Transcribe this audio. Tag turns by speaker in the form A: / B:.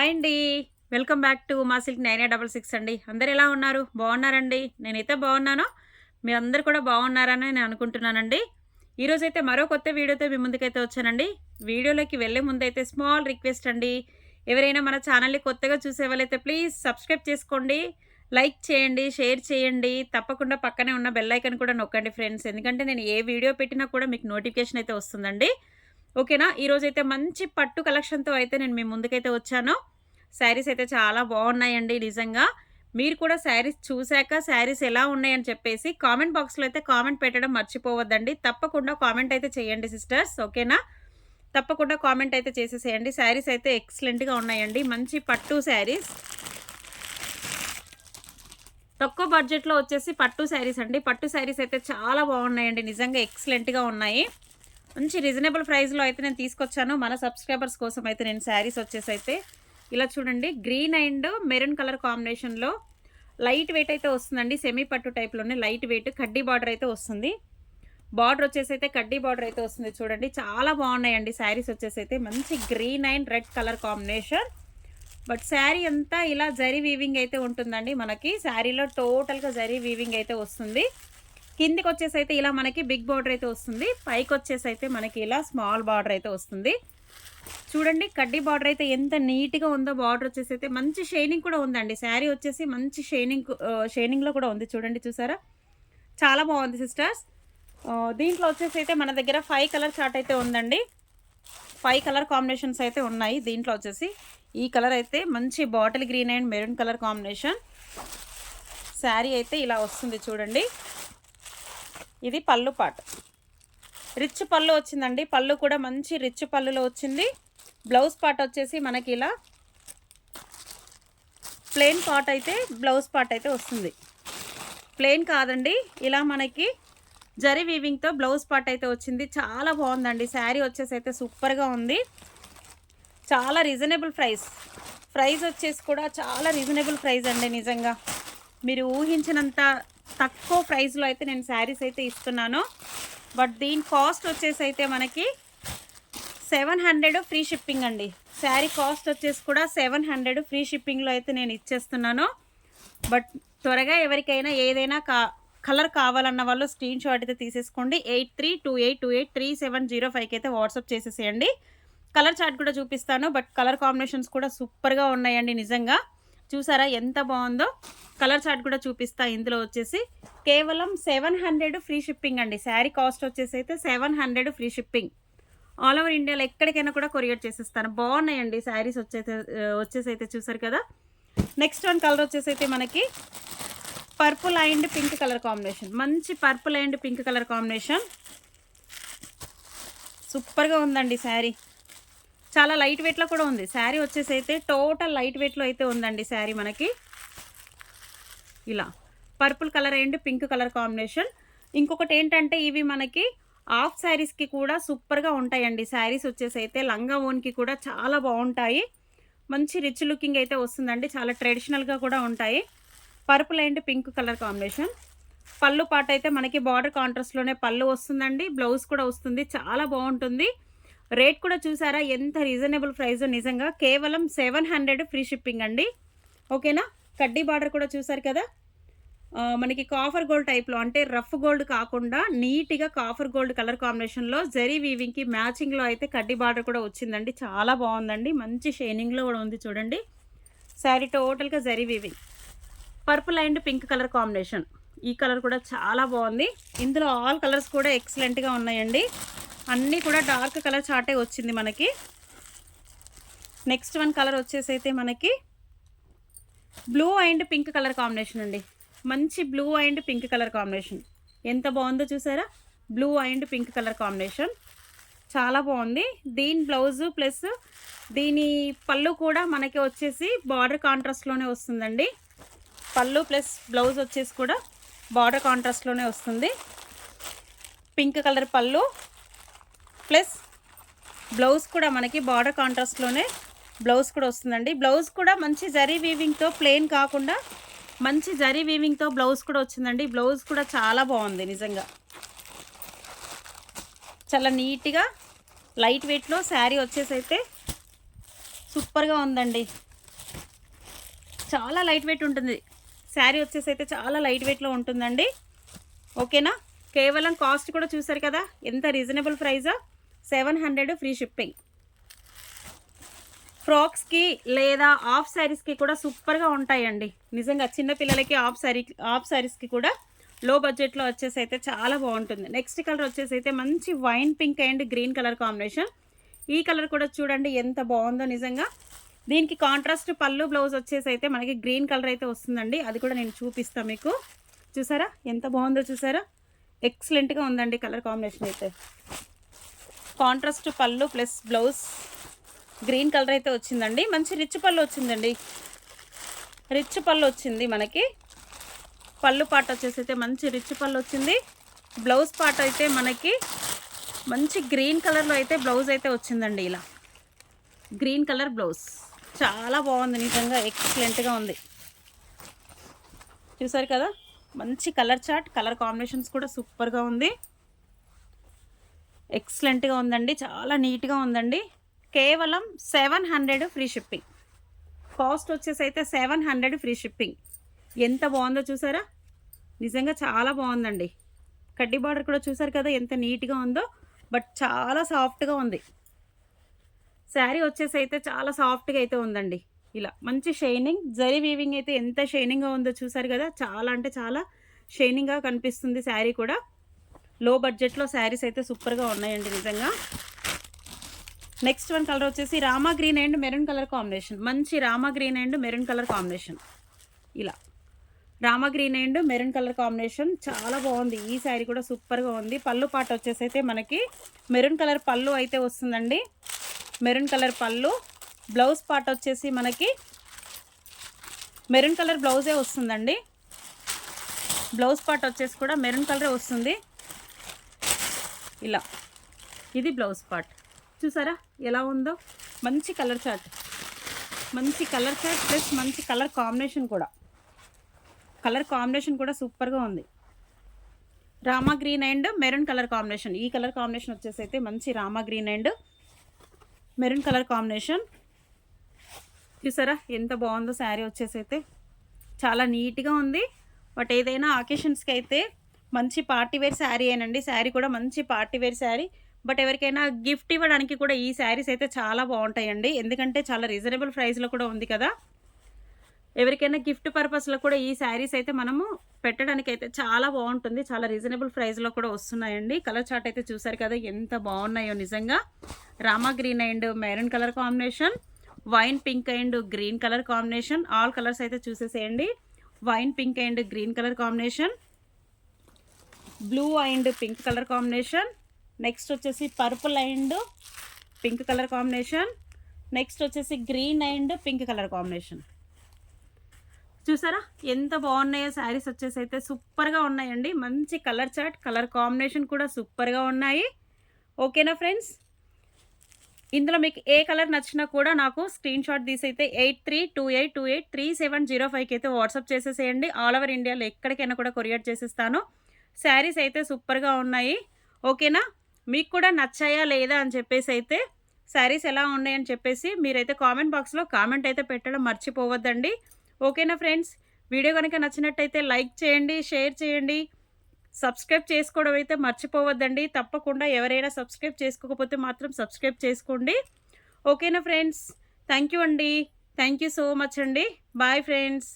A: Hi అండి. Welcome back to మా silk nine double six అండి. అందరు ఎలా ఉన్నారు? బాగున్నారండి? నేనైతే బాగున్నాను. మీరందరూ కూడా బాగున్నారని నేను అనుకుంటున్నానండి. ఈరోజు అయితే మరో కొత్త వీడియోతో మీ ముందుకైతే వచ్చానండి. వీడియోలోకి వెళ్ళే ముందైతే స్మాల్ రిక్వెస్ట్ అండి. ఎవరైనా మన ఛానల్ని కొత్తగా చూసే వాళ్ళైతే ప్లీజ్ సబ్స్క్రైబ్ చేసుకోండి. లైక్ చేయండి షేర్ చేయండి. తప్పకుండా పక్కనే ఉన్న బెల్ ఐకన్ కూడా నొక్కండి ఫ్రెండ్స్ ఎందుకంటే నేను ఏ వీడియో పెట్టినా కూడా మీకు నోటిఫికేషన్ అయితే వస్తుందండి. ఓకేనా? ఈరోజు అయితే మంచి పట్టు కలెక్షన్తో అయితే నేను మీ ముందుకైతే వచ్చాను. శారీస్ అయితే చాలా బాగున్నాయండి నిజంగా. మీరు కూడా శారీస్ చూశాక శారీస్ ఎలా ఉన్నాయని చెప్పేసి కామెంట్ బాక్స్లో అయితే కామెంట్ పెట్టడం మర్చిపోవద్దండి. తప్పకుండా కామెంట్ అయితే చేయండి సిస్టర్స్ ఓకేనా? తప్పకుండా కామెంట్ అయితే చేసేసేయండి. శారీస్ అయితే ఎక్సలెంట్గా ఉన్నాయండి. మంచి పట్టు శారీస్. తక్కువ బడ్జెట్లో వచ్చేసి పట్టు శారీస్ అండి. పట్టు శారీస్ అయితే చాలా బాగున్నాయండి. నిజంగా ఎక్సలెంట్గా ఉన్నాయి. మంచి రీజనబుల్ ప్రైస్లో అయితే నేను తీసుకొచ్చాను. మన సబ్స్క్రైబర్స్ కోసం అయితే నేను శారీస్ వచ్చేసి అయితే ఇలా చూడండి. గ్రీన్ అండ్ మెరూన్ కలర్ కాంబినేషన్లో లైట్ వెయిట్ అయితే వస్తుందండి. సెమీ పట్టు టైప్లోనే లైట్ వెయిట్ కడ్డీ బార్డర్ అయితే వస్తుంది. బార్డర్ వచ్చేసి అయితే కడ్డీ బార్డర్ అయితే వస్తుంది చూడండి. చాలా బాగున్నాయండి శారీస్ వచ్చేసి అయితే మంచి green and red colour combination but sari అంతా ఇలా జరీ వీవింగ్ అయితే ఉంటుందండి మనకి. శారీలో టోటల్గా జరీ వీవింగ్ అయితే వస్తుంది. కిందికి వచ్చేసి అయితే ఇలా మనకి బిగ్ బార్డర్ అయితే వస్తుంది. పైకి వచ్చేసి అయితే మనకి ఇలా స్మాల్ బార్డర్ అయితే వస్తుంది. చూడండి కడ్డీ బార్డర్ అయితే ఎంత నీట్గా ఉందో బార్డర్ వచ్చేసి అయితే మంచి షైనింగ్ కూడా ఉందండి. శారీ వచ్చేసి మంచి షైనింగ్ షైనింగ్లో కూడా ఉంది. చూడండి చూసారా? చాలా బాగుంది సిస్టర్స్. దీంట్లో వచ్చేసి అయితే మన దగ్గర ఫైవ్ కలర్ చార్ట్ అయితే ఉందండి. ఫైవ్ కలర్ కాంబినేషన్స్ అయితే ఉన్నాయి దీంట్లో వచ్చేసి. ఈ కలర్ అయితే మంచి bottle green and maroon colour combination. Sari అయితే ఇలా వస్తుంది చూడండి. ఇది పళ్ళు పాట్. రిచ్ పళ్ళు వచ్చిందండి. పళ్ళు కూడా మంచి రిచ్ పళ్ళులో వచ్చింది. బ్లౌజ్ పార్ట్ వచ్చేసి మనకి ఇలా ప్లెయిన్ పార్ట్ అయితే బ్లౌజ్ పార్ట్ అయితే వస్తుంది. ప్లెయిన్ కాదండి. ఇలా మనకి జరీ వీవింగ్తో బ్లౌజ్ పార్ట్ అయితే వచ్చింది. చాలా బాగుందండి. శారీ వచ్చేసి అయితే సూపర్గా ఉంది. చాలా రీజనబుల్ ప్రైస్. ప్రైస్ వచ్చేసి కూడా చాలా రీజనబుల్ ప్రైస్ అండి నిజంగా. మీరు ఊహించినంత తక్కువ ప్రైస్లో అయితే నేను శారీస్ అయితే ఇస్తున్నాను. బట్ దీని కాస్ట్ వచ్చేసి అయితే మనకి సెవెన్ హండ్రెడ్ ఫ్రీ షిప్పింగ్ అండి. శారీ కాస్ట్ వచ్చేసి కూడా సెవెన్ హండ్రెడ్ ఫ్రీ షిప్పింగ్లో అయితే నేను ఇచ్చేస్తున్నాను. బట్ త్వరగా ఎవరికైనా ఏదైనా కా కలర్ కావాలన్న వాళ్ళు స్క్రీన్ షాట్ అయితే తీసేసుకోండి. Eight three two eight two eight three seven zero ఫైవ్కి అయితే వాట్సాప్ చేసేసేయండి. కలర్ చార్ట్ కూడా చూపిస్తాను బట్ కలర్ కాంబినేషన్స్ కూడా సూపర్గా ఉన్నాయండి నిజంగా. చూసారా ఎంత బాగుందో? కలర్ చార్ట్ కూడా చూపిస్తా ఇందులో వచ్చేసి. కేవలం సెవెన్ హండ్రెడ్ ఫ్రీ షిప్పింగ్ అండి. శారీ కాస్ట్ వచ్చేసి అయితే seven hundred free shipping. All over ఇండియాలో ఎక్కడికైనా కూడా కొరియర్ చేసేస్తాను. బాగున్నాయండి శారీస్ వచ్చేసి వచ్చేసి అయితే చూసారు కదా. నెక్స్ట్ వన్ కలర్ వచ్చేసి అయితే మనకి purple and pink colour combination. మంచి purple and pink colour combination. సూపర్గా ఉందండి శారీ. చాలా లైట్ వెయిట్లో కూడా ఉంది. శారీ వచ్చేసి అయితే టోటల్ లైట్ వెయిట్లో అయితే ఉందండి శారీ మనకి. ఇలా purple colour and pink colour combination ఇంకొకటి ఏంటంటే ఇవి మనకి హాఫ్ శారీస్కి కూడా సూపర్గా ఉంటాయండి. శారీస్ వచ్చేసి అయితే లంగా ఓన్కి కూడా చాలా బాగుంటాయి. మంచి రిచ్ లుకింగ్ అయితే వస్తుందండి. చాలా ట్రెడిషనల్గా కూడా ఉంటాయి. Purple and pink colour combination పళ్ళు పాట అయితే మనకి బార్డర్ కాంట్రాస్ట్లోనే పళ్ళు వస్తుందండి. బ్లౌజ్ కూడా వస్తుంది. చాలా బాగుంటుంది. రేట్ కూడా చూసారా? ఎంత రీజనబుల్ ప్రైస్ నిజంగా? కేవలం సెవెన్ హండ్రెడ్ ఫ్రీ షిప్పింగ్ అండి. ఓకేనా? కడ్డీ బార్డర్ కూడా చూసారు కదా? మనకి కాఫర్ గోల్డ్ టైప్లో అంటే రఫ్ గోల్డ్ కాకుండా నీట్గా కాఫర్ గోల్డ్ కలర్ కాంబినేషన్లో జరీ వీవింగ్కి మ్యాచింగ్లో అయితే కడ్డీ బార్డర్ కూడా వచ్చిందండి. చాలా బాగుందండి. మంచి షైనింగ్లో కూడా ఉంది చూడండి. శారీ టోటల్గా zari weaving. Purple and pink colour combination. ఈ కలర్ కూడా చాలా బాగుంది. ఇందులో ఆల్ కలర్స్ కూడా ఎక్సలెంట్గా ఉన్నాయండి. అన్నీ కూడా డార్క్ కలర్ చాటే వచ్చింది మనకి. నెక్స్ట్ వన్ కలర్ వచ్చేసి అయితే మనకి blue and pink colour combination అండి. మంచి blue and pink colour combination. ఎంత బాగుందో చూసారా? Blue and pink colour combination. చాలా బాగుంది. దీని బ్లౌజు ప్లస్ దీని పళ్ళు కూడా మనకి వచ్చేసి బార్డర్ కాంట్రాస్ట్లోనే వస్తుందండి. పళ్ళు ప్లస్ బ్లౌజ్ వచ్చేసి కూడా బార్డర్ కాంట్రాస్ట్లోనే వస్తుంది. పింక్ కలర్ పళ్ళు ప్లస్ బ్లౌజ్ కూడా మనకి బార్డర్ కాంట్రాస్ట్లోనే బ్లౌజ్ కూడా వస్తుందండి. బ్లౌజ్ కూడా మంచి జరీ వీవింగ్తో ప్లెయిన్ కాకుండా మంచి జరీ వీవింగ్తో బ్లౌజ్ కూడా వచ్చిందండి. బ్లౌజ్ కూడా చాలా బాగుంది నిజంగా. చాలా నీట్గా లైట్ వెయిట్లో శారీ వచ్చేసి అయితే సూపర్గా ఉందండి. చాలా లైట్ వెయిట్ ఉంటుంది. శారీ వచ్చేసి అయితే చాలా లైట్ వెయిట్లో ఉంటుందండి. ఓకేనా? కేవలం కాస్ట్ కూడా చూసారు కదా? ఎంత reasonable ప్రైజా? Seven hundred free shipping. ఫ్రాక్స్కి లేదా ఆఫ్ శారీస్కి కూడా సూపర్గా ఉంటాయండి. నిజంగా చిన్నపిల్లలకి ఆఫ్ శారీ ఆఫ్ శారీస్కి కూడా లో బడ్జెట్లో వచ్చేసి అయితే చాలా బాగుంటుంది. నెక్స్ట్ కలర్ వచ్చేసి అయితే మంచి wine pink and green colour combination. ఈ కలర్ కూడా చూడండి ఎంత బాగుందో నిజంగా. దీనికి కాంట్రాస్ట్ పళ్ళు బ్లౌజ్ వచ్చేసి అయితే మనకి గ్రీన్ కలర్ అయితే వస్తుందండి. అది కూడా నేను చూపిస్తాను మీకు. చూసారా? ఎంత బాగుందో చూసారా? ఎక్సలెంట్గా ఉందండి కలర్ కాంబినేషన్ అయితే. కాంట్రాస్ట్ పళ్ళు ప్లస్ బ్లౌజ్. గ్రీన్ కలర్ అయితే వచ్చిందండి. మంచి రిచ్ పళ్ళు వచ్చిందండి. రిచ్ పళ్ళు వచ్చింది మనకి. పళ్ళు పాట వచ్చేసి అయితే మంచి రిచ్ పళ్ళు వచ్చింది. బ్లౌజ్ పాట అయితే మనకి మంచి గ్రీన్ కలర్లో అయితే బ్లౌజ్ అయితే వచ్చిందండి ఇలా. Green colour blouse. చాలా బాగుంది నిజంగా ఎక్సలెంట్గా ఉంది. చూసారు కదా? మంచి కలర్ చార్ట్ కలర్ కాంబినేషన్స్ కూడా సూపర్గా ఉంది. ఎక్సలెంట్గా ఉందండి. చాలా నీట్గా ఉందండి. కేవలం seven hundred free shipping. Cost వచ్చేసి అయితే సెవెన్ హండ్రెడ్ ఫ్రీ షిప్పింగ్. ఎంత బాగుందో చూసారా? నిజంగా చాలా బాగుందండి. కడ్డీ బార్డర్ కూడా చూసారు కదా ఎంత నీట్గా ఉందో? బట్ చాలా సాఫ్ట్గా ఉంది. శారీ వచ్చేసి అయితే చాలా సాఫ్ట్గా అయితే ఉందండి. ఇలా మంచి షైనింగ్ జరీ వీవింగ్ అయితే ఎంత షైనింగ్గా ఉందో చూసారు కదా? చాలా అంటే చాలా షైనింగ్గా కనిపిస్తుంది శారీ కూడా. లో బడ్జెట్లో శారీస్ అయితే సూపర్గా ఉన్నాయండి నిజంగా. నెక్స్ట్ వన్ కలర్ వచ్చేసి Rama green and maroon colour combination. మంచి Rama green and maroon colour combination. ఇలా. Rama green and maroon colour combination చాలా బాగుంది. ఈ శారీ కూడా సూపర్గా ఉంది. పళ్ళు పాట వచ్చేసి అయితే మనకి మెరూన్ కలర్ పళ్ళు అయితే వస్తుందండి. మెరూన్ కలర్ పళ్ళు. బ్లౌజ్ పార్ట్ వచ్చేసి మనకి మెరూన్ కలర్ బ్లౌజే వస్తుందండి. బ్లౌజ్ పార్ట్ వచ్చేసి కూడా మెరూన్ కలరే వస్తుంది. ఇలా. ఇది బ్లౌజ్ పార్ట్. చూసారా ఎలా ఉందో? మంచి కలర్ చార్ట్. మంచి కలర్ చార్ట్ ప్లస్ మంచి కలర్ కాంబినేషన్ కూడా. కలర్ కాంబినేషన్ కూడా సూపర్గా ఉంది. Rama green and maroon colour combination. ఈ కలర్ కాంబినేషన్ వచ్చేసి అయితే మంచి Rama green and maroon colour combination. చూసారా ఎంత బాగుందో శారీ వచ్చేసి అయితే. చాలా నీట్గా ఉంది. బట్ ఏదైనా ఆకేషన్స్కి అయితే మంచి పార్టీ వేర్ శారీ అయినండి. శారీ కూడా మంచి పార్టీ వేర్ శారీ. బట్ ఎవరికైనా గిఫ్ట్ ఇవ్వడానికి కూడా ఈ శారీస్ అయితే చాలా బాగుంటాయండి. ఎందుకంటే చాలా రీజనబుల్ ప్రైస్లో కూడా ఉంది కదా. ఎవరికైనా గిఫ్ట్ పర్పస్లో కూడా ఈ శారీస్ అయితే మనము పెట్టడానికి అయితే చాలా బాగుంటుంది. చాలా రీజనబుల్ ప్రైస్లో కూడా వస్తున్నాయండి. కలర్ చార్ట్ అయితే చూసారు కదా ఎంత బాగున్నాయో నిజంగా. Rama green and maroon colour combination wine pink and green colour combination. All colours అయితే చూసేసేయండి. Wine pink and green colour combination. Blue and pink colour combination. Next వచ్చేసి purple and pink colour combination. Next వచ్చేసి green and pink colour combination. చూసారా? ఎంత బాగున్నాయో శారీస్ వచ్చేసి అయితే సూపర్గా ఉన్నాయండి. మంచి కలర్ చార్ట్ కలర్ కాంబినేషన్ కూడా సూపర్గా ఉన్నాయి. ఓకేనా ఫ్రెండ్స్? ఇందులో మీకు ఏ కలర్ నచ్చినా కూడా నాకు screen shot తీసైతే eight three two eight two eight three seven zero ఫైవ్కి అయితే వాట్సాప్ చేసేసేయండి. ఆల్ ఓవర్ ఇండియాలో ఎక్కడికైనా కూడా కొరియర్ చేసేస్తాను. శారీస్ అయితే సూపర్గా ఉన్నాయి. ఓకేనా? మీకు కూడా నచ్చాయా లేదా అని చెప్పేసి అయితే శారీస్ ఎలా ఉన్నాయని చెప్పేసి మీరైతే కామెంట్ బాక్స్లో కామెంట్ అయితే పెట్టడం మర్చిపోవద్దండి. ఓకేనా ఫ్రెండ్స్? వీడియో కనుక నచ్చినట్టయితే లైక్ చేయండి షేర్ చేయండి. సబ్స్క్రైబ్ చేసుకోవడం అయితే మర్చిపోవద్దండి. తప్పకుండా ఎవరైనా సబ్స్క్రైబ్ చేసుకోకపోతే మాత్రం సబ్స్క్రైబ్ చేసుకోండి. ఓకేనా ఫ్రెండ్స్? థ్యాంక్ యూ అండి. థ్యాంక్ యూ సో మచ్ అండి. Bye friends.